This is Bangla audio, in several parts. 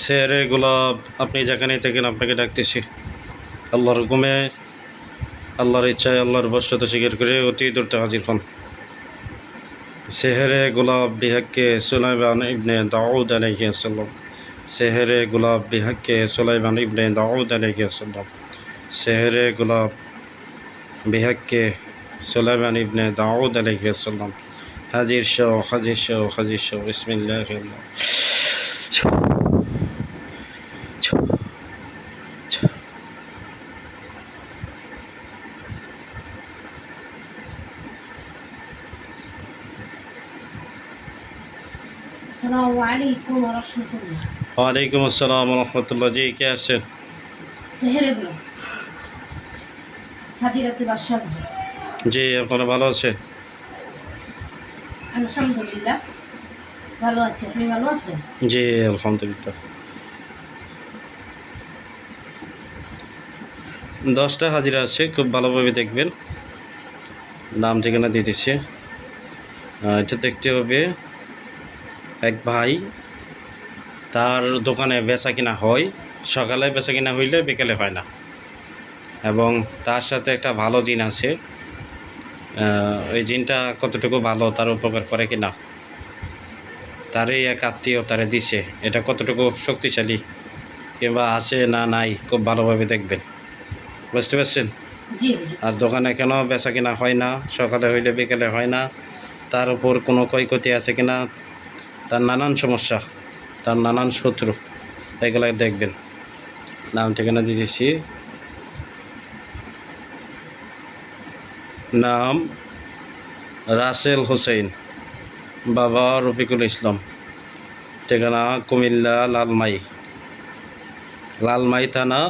শেরে গোলাপ, আপনি যেখানেই থাকেন আপনাকে ডাকতেছি। আল্লাহর হুকুমে, আল্লাহর ইচ্ছায়, আল্লাহর বশ্যতা স্বীকার করে অতি দূরতে হাজির হন। সেহেরে গোলাপ বিহাক্কে সুলাইবান ইবনে দাউদ আলাইহি আসসালাম। সেহেরে গোলাপ বিহাক্কে সুলাইবান ইবনে দাউদ আলাইহি আসসালাম। সেহেরে গোলাপ বিহাক্কে সুলাইমান ইবনে দাউদ আলাইহি আসসালাম। হাজির শাহ হাজির শাহ হাজির শাহ বিসমিল্লাহ ওয়ালাইকুম আসসালাম রহমতুল্লাহ। জি কে আসছেন জি আপনারা ভালো আছেন? ভালো আছেন? জি আলহামদুলিল্লাহ। দশটা হাজিরা আছে খুব ভালোভাবে দেখবেন। নাম ঠিকানা দিয়ে দিচ্ছি। এটা দেখতে হবে এক ভাই তার দোকানে বেচা কিনা হয় সকালে বেচা কিনা হইলে বিকেলে হয় না। এবং তার সাথে একটা ভালো জিন আছে ওই জিনটা কতটুকু ভালো তার উপকার করে কি না তারই এক আত্মীয় তারে দিছে এটা কতটুকু শক্তিশালী কিংবা আছে না নাই খুব ভালোভাবে দেখবেন। বুঝতে পারছেন? আর দোকানে কেন বেচা কিনা হয় না সকালে হইলে বিকেলে হয় না তার উপর কোনো ক্ষয়ক্ষতি আছে কিনা তার নানান সমস্যা, তার নানান শত্রু এগুলো দেখবেন। নাম ঠিকানা দিয়েছি। নাম রাসেল হোসেন বাবা রফিকুল ইসলাম। ঠিকানা কুমিল্লা লালমাই। লালমাই থানা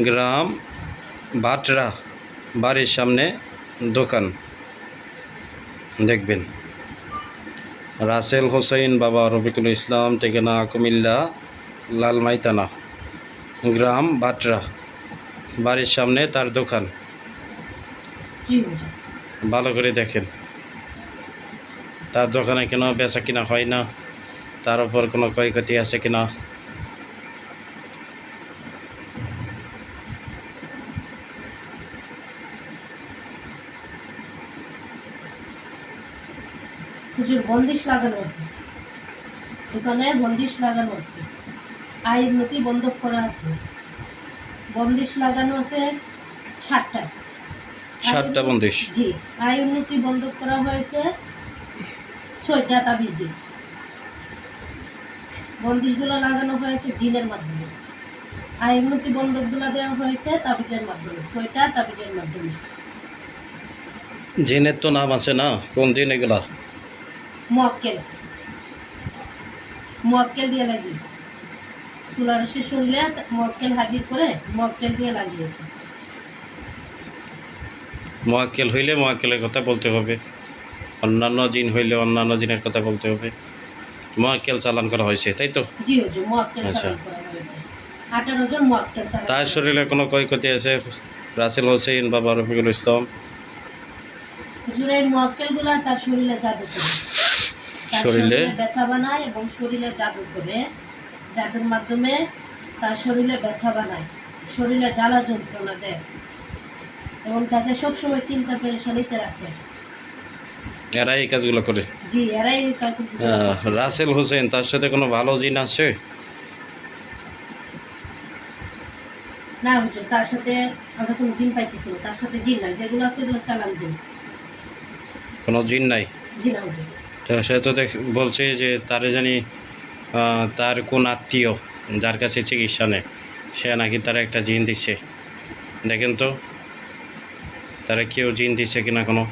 গ্রাম বাটরা, বাড়ির সামনে দোকান। দেখবেন। রাসেল হোসেন বাবা রফিকুল ইসলাম ঠিকানা কুমিল্লা লালমাইতানা গ্রাম বাটরা। বাড়ির সামনে তার দোকান। ভালো করে দেখেন। তার দোকানে কেন বেচা কিনা হয় না। তার উপর কোনো ক্ষয়ক্ষতি আছে কিনা? হুজুর বন্দিশ লাগানো আছে দোকানে বন্দিশ লাগানো আছে আয় উন্নতি বন্ধক করা আছে। বন্দিশ লাগানো আছে ষাটটা সাতটা বন্দিশ। জি আয় উন্নতি বন্ধক করা হয়েছে ছয়টা তাবিজ দিয়ে। বন্দিশগুলো লাগানো হয়েছে জিনের মাধ্যমে। আয় উন্নতি বন্ধকগুলো দেওয়া হয়েছে তাবিজের মাধ্যমে। ছয়টা তাবিজের মাধ্যমে। জিনের তো নাম আছে না? কোন দিন এগুলা? মোয়াক্কেল মোয়াক্কেল দিয়ে লাগিয়েছে। তুলার শেষ হইলে মোয়াক্কেল হাজির করে মোয়াক্কেল দিয়ে লাগিয়েছে। মোয়াক্কেল হইলে মোয়াক্কেলের কথা বলতে হবে। অন্যান্য জিন হইলে অন্যান্য জিনের কথা বলতে হবে। মোয়াক্কেল চালান করা হয়েছে তাই তো? আচ্ছা। তার শরীরে। কোনো ক্ষয়ক্ষতি আছে? রাসেল হোসেন বাবা রফিকুল ইসলাম। তার শরীরে শরীরে? ব্যথা বানায় এবং শরীরে জাদু করে। জাদুর মাধ্যমে তার শরীরে ব্যথা বানায় শরীরে জ্বালা যন্ত্রণা দেয় এবং তাকে সবসময় চিন্তা পেরেশানিতে রাখে। এরা এই কাজগুলো করে? জি এরাই করে। রাসেল হোসেন তার সাথে কোনো ভালো জিন আছে? না হুজুর তার সাথে আমরা কোনো জিন পাইতেছি না। তার সাথে জিন নাই যেগুলো আছে এগুলো চালান জিন। কোনো জিন নাই? জি না হুজুর। তো সে তো দেখ বলছে যে তারে জানি তার কোন আত্মীয় যার কাছে চিকিৎসা নেয় সে নাকি তারা একটা জিন দিচ্ছে। দেখেন তো তারা কেউ জিন দিচ্ছে কিনা কোনো?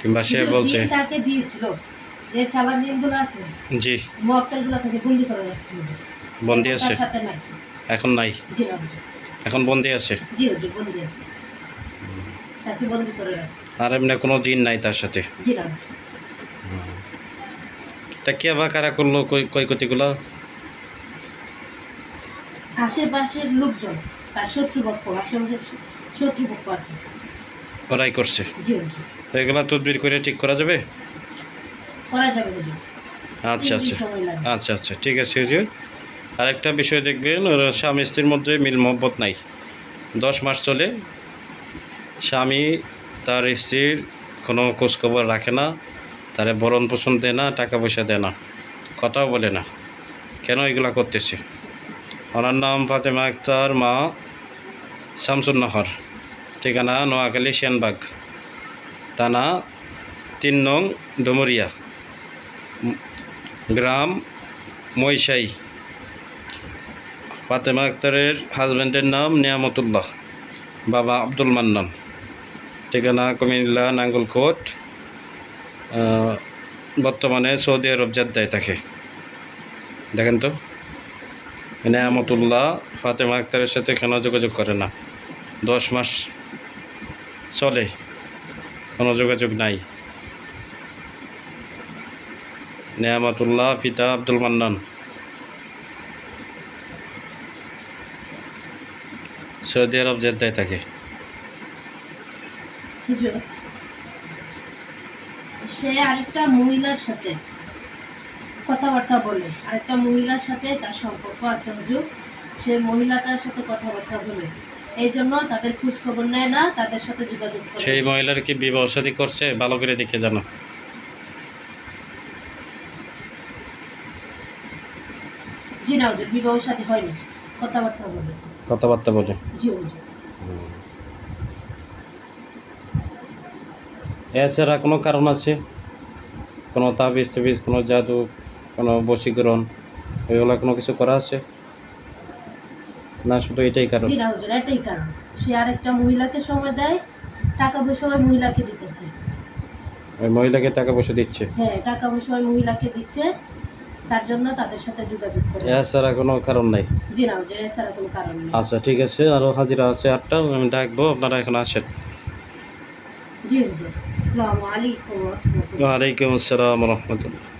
কিংবা সে বলছে তাকে দিয়েছিল যে চালান জিনগুলো আছে জি। মক্কেলগুলো তাকে বন্দি করে রাখছিল বন্দি আছে? এখন নাই? জি এখন বন্দি আছে? জি হুজুর বন্দি আছে। তাকে বন্দি করে রাখছে। আর এমনি কোনো জিন নাই তার সাথে? জি না। তা কে বা কারা করল? কই- ক্ষয়ক্ষতিগুলো আশেপাশের লোকজন তার শত্রুপক্ষ আশেপাশের শত্রুপক্ষ আছে। ওরাই করছে? জি এগুলা তদবির করে ঠিক করা যাবে? করা যাবে আচ্ছা আচ্ছা। আচ্ছা আচ্ছা। ঠিক আছে হুজুর। আরেকটা বিষয় দেখবেন, ওর স্বামী স্ত্রীর মধ্যে মিল মহব্বত নাই। দশ মাস চলে, স্বামী তার স্ত্রীর কোনো খোঁজখবর রাখে না, তারে বরণ পোষণ দেয় না, টাকা পয়সা দেয় না, কথাও বলে না। কেন এগুলা করতেছে? ওনার নাম ফাতেমা আক্তার, মা শামসুন নহর। ঠিকানা নোয়াখালী, সেনবাগ। থানা তিন নং ডুমুরিয়া। গ্রাম মৈশাই ফাতেমা আক্তারের হাজব্যান্ডের নাম নিয়ামতুল্লাহ, বাবা আব্দুল মান্নান। ঠিকানা কুমিল্লা, নাঙ্গলকোট বর্তমানে সৌদি আরব জেদ্দায় থাকে। দেখেন তো, নিয়ামতুল্লাহ ফাতেমা আক্তারের সাথে কেন যোগাযোগ করে না? দশ মাস চলে, কোনো যোগাযোগ নাই। নেয়ামতুল্লাহ পিতা আব্দুল মান্নান। সৌদি আরব জেদ্দায় থাকে। সে আরেকটা মহিলার সাথে কথাবার্তা বলে আরেকটা মহিলার সাথে তার সম্পর্ক আছে হুজুর। সে মহিলাটার সাথে কথাবার্তা বলে। এই জন্য তাদের খোঁজ খবর নেয় না তাদের সাথে যোগাযোগ করে। সেই মহিলার কি বিবাহ সাথী করছে? ভালো করে দেখে জানো। জি না হুজুর বিবাহ সাথী হয়নি কথাবার্তা বলে। কথাবার্তা বলে। এছাড়া কোনো কারণ আছে? কোনো তাবিজ টাবিজ কোনো জাদু কোনো বশীকরণ এগুলো কোনো কিছু করা আছে? না শুধু এটাই কারণ? জি না হুজুর এটাই কারণ। সে আরেকটা মহিলাকে সময় দেয় টাকা পয়সা ওই মহিলাকে দিতেছে। ওই মহিলাকে টাকা পয়সা দিচ্ছে? হ্যাঁ টাকা পয়সা ওই মহিলাকে দিচ্ছে তার জন্য তাদের সাথে যোগাযোগ করে এছাড়া কোনো কারণ নাই? জি না এছাড়া কোনো কারণ নেই। আচ্ছা ঠিক আছে আরও হাজিরা আছে আটটা আমি ডাকবো আপনারা এখন আসেন। জি জি। আসসালামু আলাইকুম ওয়ালাইকুম আসসালাম রহমতুল্লাহ।